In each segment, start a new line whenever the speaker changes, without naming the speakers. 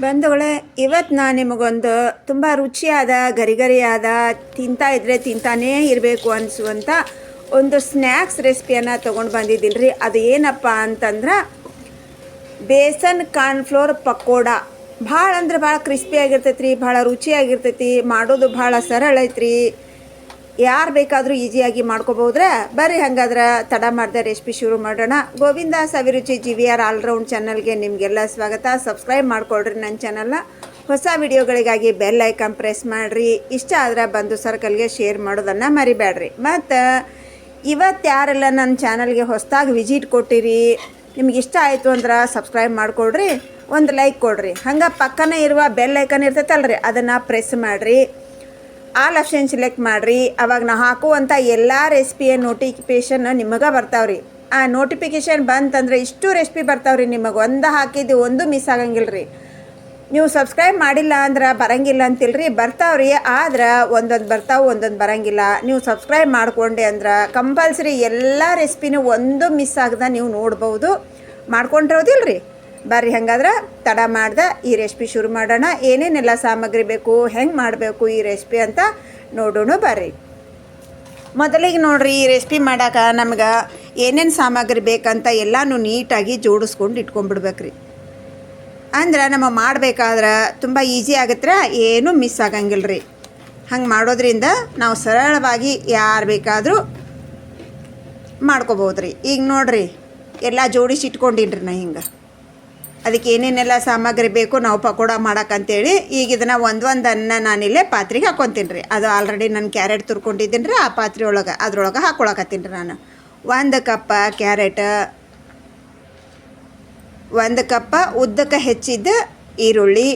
ಬಂಧುಗಳೇ ಇವತ್ತು ನಾನು ನಿಮಗೊಂದು ತುಂಬ ರುಚಿಯಾದ, ಗರಿಗರಿಯಾದ, ತಿಂತಾ ಇದ್ದರೆ ತಿಂತಾನೇ ಇರಬೇಕು ಅನಿಸುವಂಥ ಒಂದು ಸ್ನ್ಯಾಕ್ಸ್ ರೆಸಿಪಿಯನ್ನು ತೊಗೊಂಡು ಬಂದಿದ್ದೀನಿ ರೀ ಅದು ಏನಪ್ಪ ಅಂತಂದ್ರೆ, ಬೇಸನ್ ಕಾರ್ನ್ಫ್ಲೋರ್ ಪಕೋಡ. ಭಾಳ ಅಂದ್ರೆ ಭಾಳ ಕ್ರಿಸ್ಪಿಯಾಗಿರ್ತೈತೆ ರೀ ಭಾಳ ರುಚಿಯಾಗಿರ್ತೈತಿ, ಮಾಡೋದು ಭಾಳ ಸರಳ ಐತ್ರಿ ಯಾರು ಬೇಕಾದರೂ ಈಸಿಯಾಗಿ ಮಾಡ್ಕೋಬೋದ್ರೆ ಬರ್ರಿ ಹಂಗಾದ್ರೆ ತಡ ಮಾಡಿದೆ ರೆಸಿಪಿ ಶುರು ಮಾಡೋಣ. Govinda Saviruchi G V R all round ಚಾನಲ್ಗೆ ನಿಮಗೆಲ್ಲ ಸ್ವಾಗತ. ಸಬ್ಸ್ಕ್ರೈಬ್ ಮಾಡ್ಕೊಳ್ರಿ ನನ್ನ ಚಾನಲ್ನ. ಹೊಸ ವಿಡಿಯೋಗಳಿಗಾಗಿ ಬೆಲ್ ಐಕಾನ್ ಪ್ರೆಸ್ ಮಾಡಿರಿ. ಇಷ್ಟ ಆದ್ರೆ ಬಂದು ಸರ್ಕಲ್ಗೆ ಶೇರ್ ಮಾಡೋದನ್ನು ಮರಿಬೇಡ್ರಿ ಮತ್ತು ಇವತ್ತು ಯಾರೆಲ್ಲ ನನ್ನ ಚಾನಲ್ಗೆ ಹೊಸದಾಗಿ ವಿಸಿಟ್ ಕೊಟ್ಟಿರಿ, ನಿಮ್ಗೆ ಇಷ್ಟ ಆಯಿತು ಅಂದ್ರೆ ಸಬ್ಸ್ಕ್ರೈಬ್ ಮಾಡಿಕೊಡ್ರಿ ಒಂದು ಲೈಕ್ ಕೊಡ್ರಿ. ಹಂಗೆ ಪಕ್ಕನೇ ಇರುವ ಬೆಲ್ ಐಕನ್ ಇರ್ತೈತಲ್ರಿ, ಅದನ್ನು ಪ್ರೆಸ್ ಮಾಡಿರಿ. ಆಲ್ ಆಪ್ಷನ್ ಸೆಲೆಕ್ಟ್ ಮಾಡಿರಿ. ಅವಾಗ ನಾ ಹಾಕುವಂಥ ಎಲ್ಲ ರೆಸಿಪಿಯ ನೋಟಿಫಿಕೇಷನ್ ನಿಮಗೆ ಬರ್ತಾವ್ರಿ. ಆ ನೋಟಿಫಿಕೇಷನ್ ಬಂತಂದ್ರೆ ಇಷ್ಟು ರೆಸಿಪಿ ಬರ್ತಾವ್ರಿ ನಿಮಗೆ. ಒಂದು ಹಾಕಿದ್ದು ಒಂದು ಮಿಸ್ ಆಗಂಗಿಲ್ಲ ರೀ ನೀವು ಸಬ್ಸ್ಕ್ರೈಬ್ ಮಾಡಿಲ್ಲ ಅಂದ್ರೆ ಬರಂಗಿಲ್ಲ ಅಂತಿಲ್ರಿ. ಬರ್ತಾವ್ರಿ, ಆದ್ರೆ ಒಂದೊಂದು ಬರ್ತಾವೆ, ಒಂದೊಂದು ಬರಂಗಿಲ್ಲ. ನೀವು ಸಬ್ಸ್ಕ್ರೈಬ್ ಮಾಡ್ಕೊಂಡೆ ಅಂದ್ರೆ ಕಂಪಲ್ಸರಿ ಎಲ್ಲ ರೆಸಿಪಿನೂ ಒಂದು ಮಿಸ್ ಆಗದ ನೀವು ನೋಡ್ಬೋದು. ಮಾಡ್ಕೊಂಡಿರೋದಿಲ್ರಿ? ಬರ್ರಿ ಹಂಗಾದ್ರೆ ತಡ ಮಾಡ್ದೆ ಈ ರೆಸಿಪಿ ಶುರು ಮಾಡೋಣ. ಏನೇನೆಲ್ಲ ಸಾಮಗ್ರಿ ಬೇಕು, ಹೆಂಗೆ ಮಾಡಬೇಕು ಈ ರೆಸಿಪಿ ಅಂತ ನೋಡೋಣ ಬರ್ರಿ. ಮೊದಲಿಗೆ ನೋಡ್ರಿ ಈ ರೆಸಿಪಿ ಮಾಡೋಕೆ ನಮ್ಗೆ ಏನೇನು ಸಾಮಗ್ರಿ ಬೇಕಂತ ಎಲ್ಲನೂ ನೀಟಾಗಿ ಜೋಡಿಸ್ಕೊಂಡು ಇಟ್ಕೊಂಡ್ಬಿಡ್ಬೇಕ್ರಿ. ಅಂದ್ರೆ ನಮ್ಮ ಮಾಡಬೇಕಾದ್ರೆ ತುಂಬ ಈಸಿ ಆಗತ್ತೆ ಏನೂ ಮಿಸ್ ಆಗಂಗಿಲ್ಲ ರೀ ಹಂಗೆ ಮಾಡೋದ್ರಿಂದ ನಾವು ಸರಳವಾಗಿ ಯಾರು ಬೇಕಾದರೂ ಮಾಡ್ಕೋಬೋದು ರೀ ಈಗ ನೋಡ್ರಿ, ಎಲ್ಲ ಜೋಡಿಸಿ ಇಟ್ಕೊಂಡಿನ್ರಿ ನಾ ಹಿಂಗೆ. ಅದಕ್ಕೆ ಏನೇನೆಲ್ಲ ಸಾಮಗ್ರಿ ಬೇಕು ನಾವು ಪಕೋಡ ಮಾಡೋಕ್ಕಂತೇಳಿ, ಈಗ ಇದನ್ನು ಒಂದು ಒಂದನ್ನು ನಾನಿಲ್ಲೇ ಪಾತ್ರೆಗೆ ಹಾಕೊತೀನಿ ರೀ. ಅದು ಆಲ್ರೆಡಿ ನಾನು ಕ್ಯಾರೆಟ್ ತುರ್ಕೊಂಡಿದ್ದೀನಿ ರೀ, ಆ ಪಾತ್ರೆ ಒಳಗೆ, ಅದ್ರೊಳಗೆ ಹಾಕ್ಕೊಳಕತ್ತೀನಿ ರೀ ನಾನು. ಒಂದು ಕಪ್ಪ ಕ್ಯಾರೆಟ್ ಒಂದು ಕಪ್ಪ ಉದ್ದಕ್ಕೆ ಹೆಚ್ಚಿದ್ದ ಈರುಳ್ಳಿ,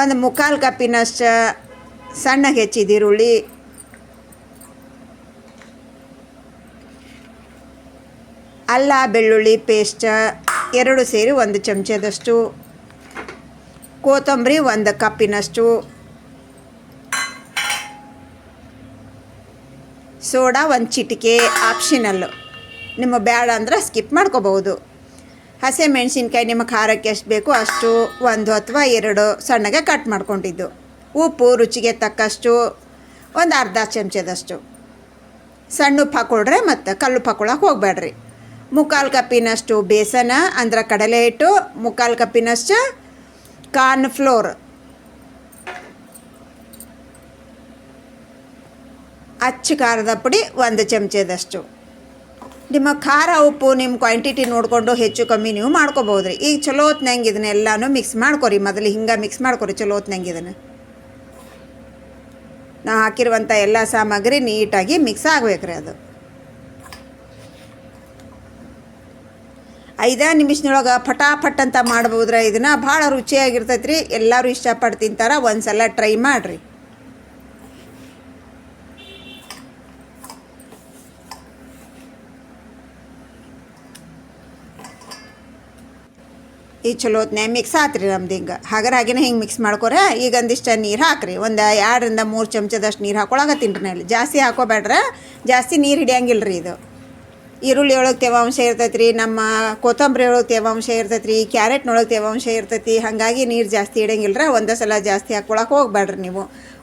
ಒಂದು ಮುಕ್ಕಾಲು ಕಪ್ಪಿನಷ್ಟು ಸಣ್ಣಗೆ ಹೆಚ್ಚಿದ ಈರುಳ್ಳಿ, ಅಲ್ಲ ಬೆಳ್ಳುಳ್ಳಿ ಪೇಸ್ಟ್ ಎರಡು ಸೇರಿ ಒಂದು ಚಮಚದಷ್ಟು ಕೊತ್ತಂಬರಿ, ಒಂದು ಕಪ್ಪಿನಷ್ಟು ಸೋಡಾ, ಒಂದು ಚಿಟಿಕೆ ಆಪ್ಷನಲ್ಲು ನಿಮ್ಮ ಬೇಡ ಅಂದ್ರೆ ಸ್ಕಿಪ್ ಮಾಡ್ಕೋಬಹುದು. ಹಸಿ ಮೆಣಸಿನ್ಕಾಯಿ ನಿಮ್ಮ ಖಾರಕ್ಕೆ ಎಷ್ಟು ಬೇಕೋ ಅಷ್ಟು, ಒಂದು ಅಥವಾ ಎರಡು ಸಣ್ಣಗೆ ಕಟ್ ಮಾಡ್ಕೊಂಡಿದ್ದು. ಉಪ್ಪು, ರುಚಿಗೆ ತಕ್ಕಷ್ಟು, ಒಂದು ಅರ್ಧ ಚಮಚದಷ್ಟು. ಸಣ್ಣ ಉಪ್ಪು ಹಾಕೊಳ್ರೆ ಮತ್ತು ಕಲ್ಲು ಹಾಕೊಳಕ್ಕೆ ಹೋಗ್ಬೇಡ್ರಿ. ಮುಕ್ಕಾಲು ಕಪ್ಪಿನಷ್ಟು ಬೇಸನ, ಅಂದ್ರೆ ಕಡಲೆ ಹಿಟ್ಟು ಮುಕ್ಕಾಲು ಕಪ್ಪಿನಷ್ಟು ಕಾರ್ನ್ ಫ್ಲೋರ್ ಅಚ್ಚು ಖಾರದ ಪುಡಿ ಒಂದು ಚಮಚದಷ್ಟು. ನಿಮ್ಮ ಖಾರ ಉಪ್ಪು ನಿಮ್ಮ ಕ್ವಾಂಟಿಟಿ ನೋಡಿಕೊಂಡು ಹೆಚ್ಚು ಕಮ್ಮಿ ನೀವು ಮಾಡ್ಕೋಬೋದು ರೀ ಈಗ ಚಲೋ ಹೊತ್ನಂಗೆ ಇದನ್ನೆಲ್ಲನೂ ಮಿಕ್ಸ್ ಮಾಡ್ಕೊರಿ. ಮೊದಲು ಹಿಂಗೆ ಮಿಕ್ಸ್ ಮಾಡ್ಕೊರಿ, ಚಲೋ ಹೊತ್ನಂಗೆ ಇದನ್ನು. ನಾವು ಹಾಕಿರುವಂಥ ಎಲ್ಲ ಸಾಮಗ್ರಿ ನೀಟಾಗಿ ಮಿಕ್ಸ್ ಆಗ್ಬೇಕು ಅದು. ಐದು ನಿಮಿಷದೊಳಗೆ ಫಟಾಫಟ್ ಅಂತ ಮಾಡ್ಬೋದ್ರ? ಇದನ್ನು ಭಾಳ ರುಚಿಯಾಗಿರ್ತೈತೆ ರೀ ಎಲ್ಲರೂ ಇಷ್ಟಪಟ್ಟು ತಿಂತಾರೆ. ಒಂದು ಸಲ ಟ್ರೈ ಮಾಡಿರಿ. ಈ ಚಲೋ ಹೊತ್ನ್ಯಾಗ ಮಿಕ್ಸ್ ಆತ್ರಿ ನಮ್ದು ಹಿಂಗೆ. ಹಗರ ಹಾಗೇನೆ ಹಿಂಗೆ ಮಿಕ್ಸ್ ಮಾಡ್ಕೋರೆ? ಈಗ ಒಂದಿಷ್ಟು ನೀರು ಹಾಕ್ರಿ. ಒಂದು ಎರಡರಿಂದ ಮೂರು ಚಮಚದಷ್ಟು ನೀರು ಹಾಕೊಳಗ ರೀ ಜಾಸ್ತಿ ಹಾಕೋಬೇಡ್ರೆ ಜಾಸ್ತಿ ನೀರು ಹಿಡಿಯಂಗಿಲ್ಲ ರೀ ಇದು. ಈರುಳ್ಳಿ ಒಳಗೆ ತೇವಾಂಶ ಇರ್ತೈತೆ ರೀ ನಮ್ಮ ಕೊತ್ತಂಬರಿ ಒಳಗೆ ತೇವಾಂಶ ಇರ್ತೈತೆ ರೀ ಕ್ಯಾರೆಟ್ನೊಳಗೆ ತೇವಾಂಶ ಇರ್ತೈತಿ, ಹಾಗಾಗಿ ನೀರು ಜಾಸ್ತಿ ಇಡಂಗಿಲ್ಲ ಒಂದೇ ಸಲ ಜಾಸ್ತಿ ಹಾಕ್ಕೊಳಕ್ಕೆ ಹೋಗ್ಬೇಡ್ರಿ ನೀವು.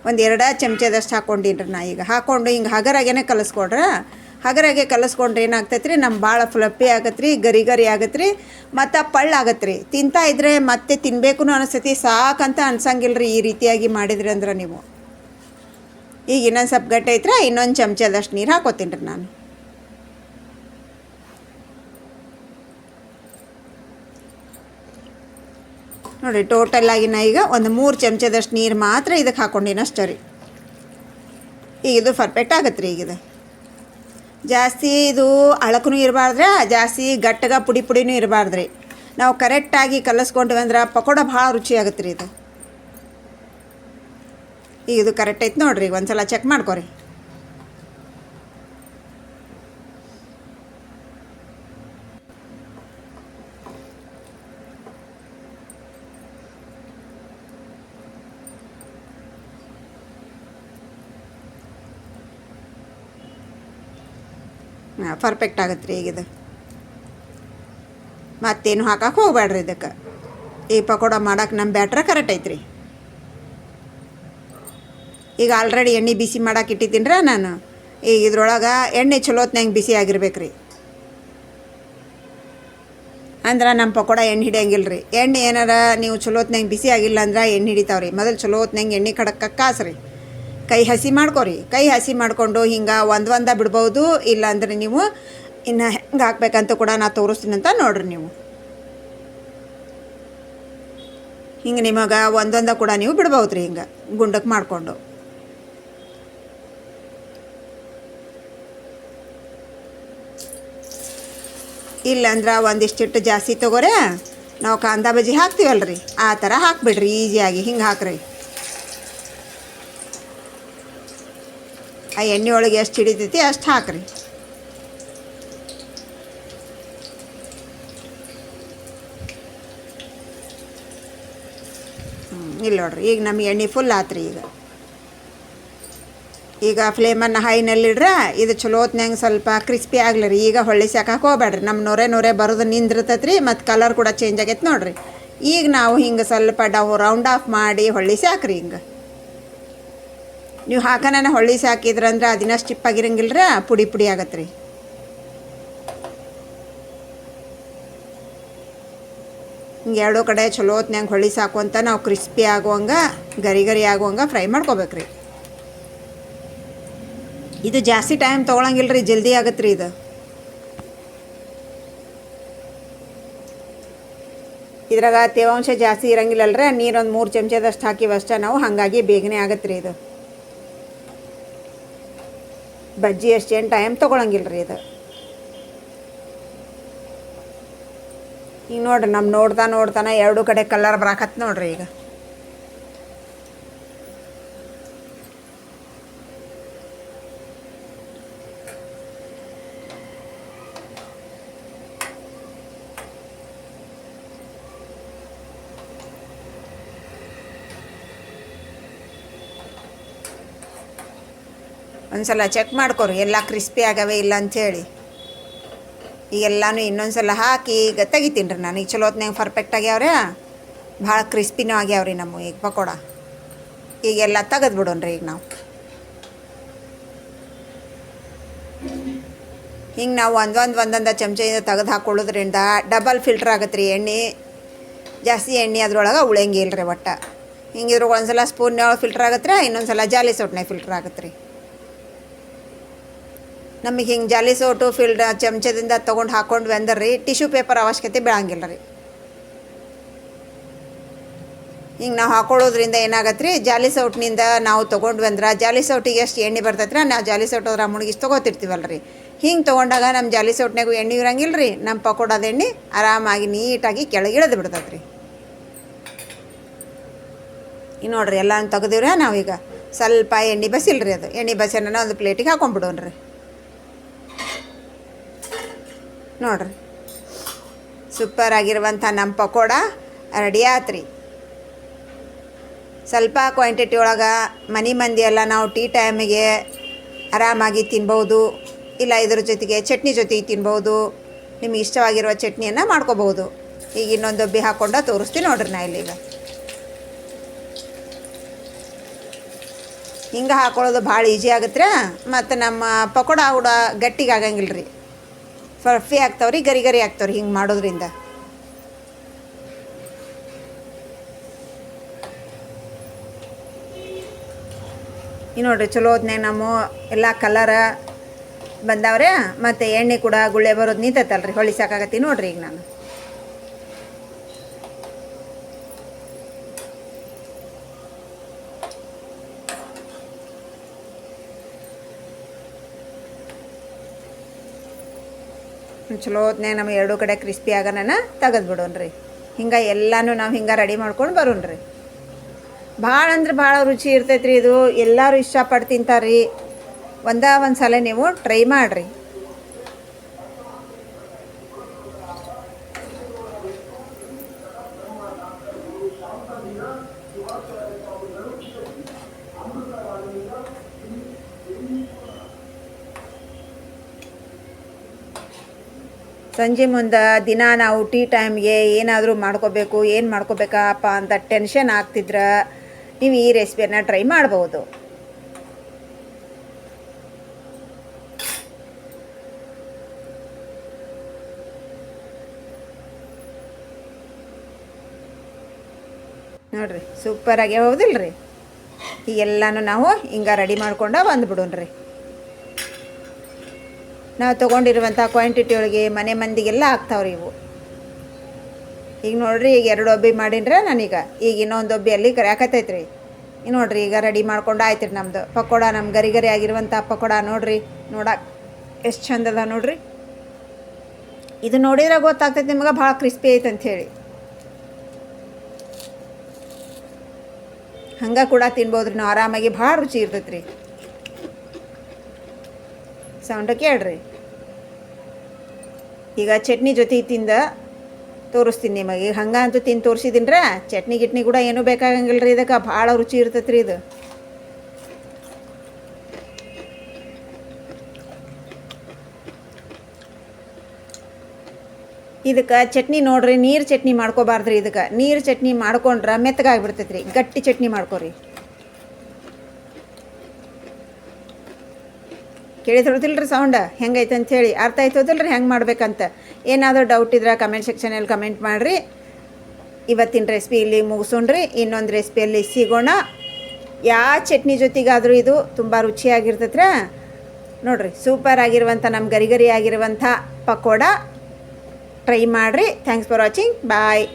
ಒಂದು ಎರಡು ಚಮಚದಷ್ಟು ಹಾಕ್ಕೊಂಡಿನ್ರಿ ನಾ ಈಗ. ಹಾಕ್ಕೊಂಡು ಹಿಂಗೆ ಹಗರಾಗೇನೆ ಕಲಿಸ್ಕೊಡ್ರೆ? ಹಗರಾಗೆ ಕಲಿಸ್ಕೊಂಡ್ರೆ ಏನಾಗ್ತೈತೆ ರೀ ನಮ್ಮ ಭಾಳ ಫ್ಲಪ್ಪಿ ಆಗತ್ತೆ ರೀ ಗರಿ ಗರಿ ಆಗತ್ತೆ ರೀ ಮತ್ತು ಪಳ್ಳ ಆಗತ್ತೆ ರೀ ತಿಂತಾ ಇದ್ರೆ ಮತ್ತೆ ತಿನ್ನಬೇಕು ಅನಿಸ್ತೈತಿ, ಸಾಕಂತ ಅನ್ಸಂಗಿಲ್ಲ ರೀ ಈ ರೀತಿಯಾಗಿ ಮಾಡಿದ್ರಿ ಅಂದ್ರೆ ನೀವು. ಈಗ ಇನ್ನೊಂದು ಸ್ವಲ್ಪ ಗಟ್ಟಿ ಐತ್ರ? ಇನ್ನೊಂದು ಚಮಚದಷ್ಟು ನೀರು ಹಾಕೋತೀನಿ ರೀ ನಾನು. ನೋಡಿ ಟೋಟಲ್ ನಾ ಈಗ ಒಂದು ಮೂರು ಚಮಚದಷ್ಟು ನೀರು ಮಾತ್ರ ಇದಕ್ಕೆ ಹಾಕ್ಕೊಂಡಿನ ಅಷ್ಟೇ ರೀ. ಈಗ ಇದು ಪರ್ಫೆಕ್ಟ್ ಆಗತ್ತೆ ರೀ ಈಗ ಇದು. ಜಾಸ್ತಿ ಇದು ಅಳಕೂ ಇರಬಾರ್ದ್ರೆ ಜಾಸ್ತಿ ಗಟ್ಟಗ ಪುಡಿ ಪುಡಿನೂ ಇರಬಾರ್ದ್ರಿ ನಾವು ಕರೆಕ್ಟಾಗಿ ಕಲಸ್ಕೊಂಡ್ವಿ ಅಂದ್ರೆ ಪಕೋಡ ಭಾಳ ರುಚಿ ಆಗತ್ತೆ ರೀ ಇದು. ಈಗ ಇದು ಕರೆಕ್ಟ್ ಐತೆ ನೋಡಿರಿ ಒಂದು ಸಲ ಚೆಕ್ ಮಾಡ್ಕೊರಿ. ಹಾಂ ಪರ್ಫೆಕ್ಟ್ ಆಗತ್ತೆ ರೀ ಈಗ ಇದು ಮತ್ತೇನು ಹಾಕಕ್ಕೆ ಹೋಗ್ಬೇಡ್ರಿ ಇದಕ್ಕೆ. ಈ ಪಕೋಡ ಮಾಡಕ್ಕೆ ನಮ್ಮ ಬ್ಯಾಟ್ರ ಕರೆಕ್ಟ್ ಐತ್ರಿ. ಈಗ ಆಲ್ರೆಡಿ ಎಣ್ಣೆ ಬಿಸಿ ಮಾಡಕ್ಕೆ ಇಟ್ಟಿದ್ದೀನ್ರ ರೀ ನಾನು. ಈಗ ಇದ್ರೊಳಗೆ ಎಣ್ಣೆ ಚಲೋತ್ನಂಗೆ ಬಿಸಿ ಆಗಿರ್ಬೇಕು ರೀ ಅಂದ್ರೆ ನಮ್ಮ ಪಕೋಡ ಎಣ್ಣೆ ಹಿಡಿಯಂಗಿಲ್ಲ ರೀ ಎಣ್ಣೆ ಏನಾರ ನೀವು ಚಲೋತ್ನಂಗೆ ಬಿಸಿ ಆಗಿಲ್ಲ ಅಂದ್ರೆ ಎಣ್ಣೆ ಹಿಡಿತಾವ್ರಿ. ಮೊದಲು ಚಲೋತ್ನಂಗೆ ಎಣ್ಣೆ ಕಡಕ್ಕೆ ಕಾಸ್ರಿ. ಕೈ ಹಸಿ ಮಾಡ್ಕೊರಿ. ಕೈ ಹಸಿ ಮಾಡಿಕೊಂಡು ಹಿಂಗೆ ಒಂದು ಒಂದ ಬಿಡ್ಬೋದು. ಇಲ್ಲಾಂದ್ರೆ ನೀವು ಇನ್ನು ಹೆಂಗೆ ಹಾಕ್ಬೇಕಂತ ಕೂಡ ನಾ ತೋರಿಸ್ತೀನಿ ಅಂತ ನೋಡ್ರಿ ನೀವು. ಹಿಂಗೆ ನಿಮಗೆ ಒಂದೊಂದ ಕೂಡ ನೀವು ಬಿಡ್ಬೋದು ರೀ ಹಿಂಗೆ ಗುಂಡಕ್ಕೆ ಮಾಡಿಕೊಂಡು. ಇಲ್ಲಂದ್ರೆ ಒಂದಿಷ್ಟಿಟ್ಟು ಜಾಸ್ತಿ ತಗೋರೆ. ನಾವು ಕಾಂದ ಬಜ್ಜಿ ಹಾಕ್ತೀವಲ್ರಿ. ಆ ಥರ ಹಾಕ್ಬಿಡ್ರಿ ಈಸಿಯಾಗಿ. ಹಿಂಗೆ ಹಾಕ್ರಿ. ಆ ಎಣ್ಣೆ ಒಳಗೆ ಎಷ್ಟು ಹಿಡಿತೈತಿ ಅಷ್ಟು ಹಾಕ್ರಿ. ಇಲ್ಲ ನೋಡ್ರಿ, ಈಗ ನಮ್ಗೆ ಎಣ್ಣೆ ಫುಲ್ ಆತ್ರಿ ಈಗ. ಈಗ ಫ್ಲೇಮನ್ನು ಹೈನಲ್ಲಿಡ್ರ ಇದು ಚಲೋತ್ನಂಗೆ ಸ್ವಲ್ಪ ಕ್ರಿಸ್ಪಿ ಆಗ್ಲಿ ರೀ. ಈಗ ಹೊಳ್ಳಿ ಸಾಕಕ್ಕೆ ಹೋಗ್ಬೇಡ್ರಿ ನಮ್ಮ ನೊರೆ ನೊರೆ ಬರೋದು ನಿಂದಿರ್ತೈತ್ರಿ, ಮತ್ತು ಕಲರ್ ಕೂಡ ಚೇಂಜ್ ಆಗೈತೆ ನೋಡ್ರಿ. ಈಗ ನಾವು ಹಿಂಗೆ ಸ್ವಲ್ಪ ಡೌ ರೌಂಡ್ ಆಫ್ ಮಾಡಿ ಹೊಳ್ಳಿ ಸಾಕ್ರಿ ಹಿಂಗೆ. ನೀವು ಹಾಕನ ಹೊಳ್ಳಿ ಸಾಕಿದ್ರಂದ್ರೆ ಅದಿನ ಸ್ಟಿಪ್ ಆಗಿರಂಗಿಲ್ರ? ಪುಡಿ ಪುಡಿ ಆಗತ್ತೆ ರೀ ಹಿಂಗೆ ಎರಡೂ ಕಡೆ ಚಲೋ ಹೊತ್ನ್ಯಾಗ ಹೊಳ್ಳಿ ಸಾಕುವಂತ ನಾವು ಕ್ರಿಸ್ಪಿ ಆಗುವಂಗೆ, ಗರಿ ಗರಿ ಆಗುವಂಗೆ ಫ್ರೈ ಮಾಡ್ಕೋಬೇಕ್ರಿ. ಇದು ಜಾಸ್ತಿ ಟೈಮ್ ತೊಗೊಳಂಗಿಲ್ಲ ರೀ ಜಲ್ದಿ ಆಗತ್ತೆ ರೀ ಇದು. ಇದ್ರಾಗ ತೇವಾಂಶ ಜಾಸ್ತಿ ಇರಂಗಿಲ್ಲಲ್ರ? ನೀರೊಂದು ಮೂರು ಚಮಚದಷ್ಟು ಹಾಕಿವಷ್ಟ ನಾವು ಹಾಗಾಗಿ ಬೇಗನೆ ಆಗತ್ತೆ ರೀ ಇದು. ಬಜ್ಜಿ ಅಷ್ಟೇನು ಟೈಮ್ ತೊಗೊಳಂಗಿಲ್ಲ ರೀ ಇದು. ಈಗ ನೋಡ್ರಿ ನಮ್ಮ ನೋಡ್ತಾ ನೋಡ್ತಾನೆ ಎರಡು ಕಡೆ ಕಲರ್ ಬರಾಕತ್ ನೋಡ್ರಿ ಈಗ. ಒಂದ್ಸಲ ಚೆಕ್ ಮಾಡ್ಕೊರಿ, ಎಲ್ಲ ಕ್ರಿಸ್ಪಿ ಆಗವೆ ಇಲ್ಲ ಅಂಥೇಳಿ ಈಗ ಎಲ್ಲಾನು ಇನ್ನೊಂದು ಸಲ ಹಾಕಿ ಈಗ ತೆಗಿತೀನಿ ರೀ ನನಗೆ ಚಲೋ ಹೊತ್ನ್ಯಾಗ ಪರ್ಫೆಕ್ಟ್ ಆಗ್ಯಾವ್ರಿ ಭಾಳ ಕ್ರಿಸ್ಪಿನೂ ಆಗ್ಯಾವ್ರಿ ನಮ್ಮ ಈಗ ಪಕೋಡ. ಈಗೆಲ್ಲ ತೆಗೆದು ರೀ ಈಗ ನಾವು. ಹಿಂಗೆ ನಾವು ಒಂದೊಂದು ಒಂದೊಂದು ಚಮಚದಿಂದ ತೆಗೆದು ಹಾಕೊಳ್ಳೋದ್ರಿಂದ ಡಬಲ್ ಫಿಲ್ಟರ್ ಆಗತ್ತೆ ರೀ ಎಣ್ಣೆ. ಜಾಸ್ತಿ ಎಣ್ಣೆ ಅದ್ರೊಳಗೆ ಉಳಿಯಂಗಿಲ್ಲ ರೀ ಒಟ್ಟು. ಹಿಂಗಿದ್ರೆ ಒಂದು ಸಲ ಸ್ಪೂನ್ ಫಿಲ್ಟರ್ ಆಗತ್ತೆ ರೀ ಇನ್ನೊಂದು ಸಲ ಜಾಲಿ ಸೊಟ್ನಾಗ ಫಿಲ್ಟರ್ ಆಗತ್ತೆ ರೀ ನಮಗೆ ಹಿಂಗೆ ಜಾಲಿ ಸೋಟು ಫಿಲ್ಡ್ ಚಮಚದಿಂದ ತೊಗೊಂಡು ಹಾಕ್ಕೊಂಡು ಅಂದ್ರೆ ರೀ ಟಿಶ್ಯೂ ಪೇಪರ್ ಅವಶ್ಯಕತೆ ಬೀಳಂಗಿಲ್ಲ ರೀ. ಹಿಂಗೆ ನಾವು ಹಾಕೊಳ್ಳೋದ್ರಿಂದ ಏನಾಗತ್ತೆ ರೀ ಜಾಲಿ ಸೌಟ್ನಿಂದ ನಾವು ತೊಗೊಂಡ್ವಿ ಅಂದ್ರೆ ಜಾಲಿ ಸೌಟಿಗೆ ಎಷ್ಟು ಎಣ್ಣೆ ಬರ್ತೈತ್ರಿ ನಾವು ಜಾಲಿ ಸೌಟ್ ಅದ್ರ ಮುಳುಗಿಸಿ ತೊಗೋತಿರ್ತೀವಲ್ಲ ರೀ ಹಿಂಗೆ ತೊಗೊಂಡಾಗ ನಮ್ಮ ಜಾಲಿ ಸೌಟ್ನಾಗೂ ಎಣ್ಣೆ ಇರಂಗಿಲ್ಲ ರೀ ನಮ್ಮ ಪಕೋಡದ ಎಣ್ಣೆ ಆರಾಮಾಗಿ ನೀಟಾಗಿ ಕೆಳಗೆ ಇಳಿದು ಬಿಡ್ತೈತೆ ರೀ ಈಗ ನೋಡ್ರಿ ಎಲ್ಲ ನಾವು ನಾವೀಗ ಸ್ವಲ್ಪ ಎಣ್ಣೆ ಬಸಿಲ್ರಿ ಅದು, ಎಣ್ಣೆ ಬಸಿನ ಒಂದು ಪ್ಲೇಟಿಗೆ ಹಾಕೊಂಡ್ಬಿಡೋಣ್ರಿ ನೋಡ್ರಿ. ಸೂಪರ್ ಆಗಿರುವಂಥ ನಮ್ಮ ಪಕೋಡ ರೆಡಿ ಆತ್ರಿ. ಸ್ವಲ್ಪ ಕ್ವಾಂಟಿಟಿ ಒಳಗೆ ಮನೆ ಮಂದಿ ಎಲ್ಲ ನಾವು ಟೀ ಟೈಮಿಗೆ ಆರಾಮಾಗಿ ತಿನ್ಬೋದು. ಇಲ್ಲ ಇದ್ರ ಜೊತೆಗೆ ಚಟ್ನಿ ಜೊತೆಗೆ ತಿನ್ಬೋದು. ನಿಮಗೆ ಇಷ್ಟವಾಗಿರುವ ಚಟ್ನಿಯನ್ನು ಮಾಡ್ಕೋಬೋದು. ಈಗ ಇನ್ನೊಂದು ಒಬ್ಬಿ ಹಾಕ್ಕೊಂಡು ತೋರಿಸ್ತೀನಿ ನೋಡ್ರಿ ನಾ ಇಲ್ಲೀಗ. ಹಿಂಗೆ ಹಾಕೊಳ್ಳೋದು ಭಾಳ ಈಜಿ ಆಗುತ್ತೆ ಮತ್ತು ನಮ್ಮ ಪಕೋಡ ಕೂಡ ಗಟ್ಟಿಗೆ ಆಗಂಗಿಲ್ಲ ರೀ ಫರ್ಫಿ ಆಗ್ತಾವ್ರಿ, ಗರಿ ಗರಿ ಆಗ್ತಾವ್ರಿ ಹಿಂಗೆ ಮಾಡೋದ್ರಿಂದ. ಈ ನೋಡ್ರಿ ಚಲೋ ಹೊತ್ನ್ಯಾಗ ನಮ್ಮ ಎಲ್ಲ ಕಲರ ಬಂದಾವ್ರೆ, ಮತ್ತು ಎಣ್ಣೆ ಕೂಡ ಗುಳ್ಳೆ ಬರೋದು ನಿಂತೈತಲ್ರಿ ಹೊಳಿ ಸಾಕಾಗತ್ತಿ ನೋಡ್ರಿ ಈಗ ನಾನು. ಚಲೋ ಹೊತ್ನ್ಯಾಗ ನಮಗೆ ಎರಡೂ ಕಡೆ ಕ್ರಿಸ್ಪಿ ಆಗನ ತೆಗೆದು ರೀ ಹಿಂಗೆ ಎಲ್ಲನೂ ನಾವು ಹಿಂಗೆ ರೆಡಿ ಮಾಡ್ಕೊಂಡು ಬರೋಣ್ರಿ. ಭಾಳ ಅಂದ್ರೆ ಭಾಳ ರುಚಿ ಇರ್ತೈತೆ ರೀ ಇದು. ಎಲ್ಲರೂ ಇಷ್ಟಪಟ್ಟು ತಿಂತಾರೆ ರೀ ಒಂದೇ ಒಂದು ಸಲ ನೀವು ಟ್ರೈ ಮಾಡಿರಿ. ಸಂಜೆ ಮುಂದೆ ದಿನ ನಾವು ಟೀ ಟೈಮ್ಗೆ ಏನಾದರೂ ಮಾಡ್ಕೋಬೇಕು, ಏನು ಮಾಡ್ಕೋಬೇಕಪ್ಪ ಅಂತ ಟೆನ್ಷನ್ ಆಗ್ತಿದ್ರೆ ನೀವು ಈ ರೆಸಿಪಿಯನ್ನು ಟ್ರೈ ಮಾಡ್ಬೋದು. ನೋಡ್ರಿ ಸೂಪರಾಗಿ ಹೌದಿಲ್ಲ ರೀ ಈಗೆಲ್ಲನೂ ನಾವು ಹಿಂಗೆ ರೆಡಿ ಮಾಡ್ಕೊಂಡು ಬಂದ್ಬಿಡೋಣ್ರಿ. ನಾವು ತೊಗೊಂಡಿರುವಂಥ ಕ್ವಾಂಟಿಟಿ ಒಳಗೆ ಮನೆ ಮಂದಿಗೆಲ್ಲ ಆಗ್ತಾವ್ರಿ ಇವು. ಈಗ ನೋಡ್ರಿ, ಈಗ ಎರಡು ಒಬ್ಬಿ ಮಾಡಿನ್ರೆ ನಾನೀಗ. ಈಗ ಇನ್ನೊಂದು ಒಬ್ಬಿ ಅಲ್ಲಿ ಕರಿಯಾಕತ್ತೈತೆ ರೀ ಈಗ ನೋಡ್ರಿ, ಈಗ ರೆಡಿ ಮಾಡ್ಕೊಂಡು ಆಯ್ತು ರೀ ನಮ್ಮದು ಪಕೋಡ ನಮ್ಮ ಗರಿ ಗರಿ ಆಗಿರುವಂಥ ಪಕೋಡ ನೋಡ್ರಿ ನೋಡಕ್ಕೆ ಎಷ್ಟು ಚಂದದ ನೋಡ್ರಿ. ಇದು ನೋಡಿದ್ರೆ ಗೊತ್ತಾಗ್ತೈತೆ ನಿಮ್ಗೆ, ಭಾಳ ಕ್ರಿಸ್ಪಿ ಐತೆ ಅಂಥೇಳಿ ಹಂಗೆ ಕೂಡ ತಿನ್ಬೋದ್ರಿ ನಾವು, ಆರಾಮಾಗಿ ಭಾಳ ರುಚಿ ಇರ್ತೈತೆ ರೀ ಸೌಂಡ ಕೇಳ್ರಿ. ಈಗ ಚಟ್ನಿ ಜೊತೆ ತಿಂದ ತೋರಿಸ್ತೀನಿ ನಿಮಗೆ. ಈಗ ಹಂಗೆ ಅಂತೂ ತಿಂದು ತೋರಿಸಿದ್ದೀನ್ರ ಚಟ್ನಿ ಗಿಟ್ನಿ ಕೂಡ ಏನೂ ಬೇಕಾಗಂಗಿಲ್ಲ ರೀ ಇದಕ್ಕೆ. ಭಾಳ ರುಚಿ ಇರ್ತೈತ್ರಿ ಇದು. ಇದಕ್ಕೆ ಚಟ್ನಿ ನೋಡ್ರಿ, ನೀರು ಚಟ್ನಿ ಮಾಡ್ಕೋಬಾರ್ದ್ರಿ ಇದಕ್ಕೆ. ನೀರು ಚಟ್ನಿ ಮಾಡ್ಕೊಂಡ್ರೆ ಮೆತ್ತಗಾಗಿಬಿಡ್ತೈತ್ರಿ ಗಟ್ಟಿ ಚಟ್ನಿ ಮಾಡ್ಕೊರಿ. ಕೇಳಿದ್ರದಿಲ್ಲ ರೀ ಸೌಂಡ? ಹೆಂಗೈತೆ ಅಂಥೇಳಿ ಅರ್ಥ ಆಯ್ತದಲ್ರಿ? ಹೆಂಗೆ ಮಾಡ್ಬೇಕಂತ. ಏನಾದರೂ ಡೌಟ್ ಇದ್ರೆ ಕಮೆಂಟ್ ಸೆಕ್ಷನಲ್ಲಿ ಕಮೆಂಟ್ ಮಾಡಿರಿ. ಇವತ್ತಿನ ರೆಸಿಪಿ ಇಲ್ಲಿ ಮುಗಿಸೋಣ್ರಿ. ಇನ್ನೊಂದು ರೆಸಿಪಿಯಲ್ಲಿ ಸಿಗೋಣ. ಯಾವ ಚಟ್ನಿ ಜೊತೆಗಾದರೂ ಇದು ತುಂಬ ರುಚಿಯಾಗಿರ್ತೈತ್ರ ನೋಡ್ರಿ ಸೂಪರ್ ಆಗಿರುವಂಥ ನಮ್ಮ ಗರಿಗರಿ ಗರಿ ಆಗಿರುವಂಥ ಪಕೋಡ. ಟ್ರೈ ಮಾಡಿರಿ. Thanks for watching bye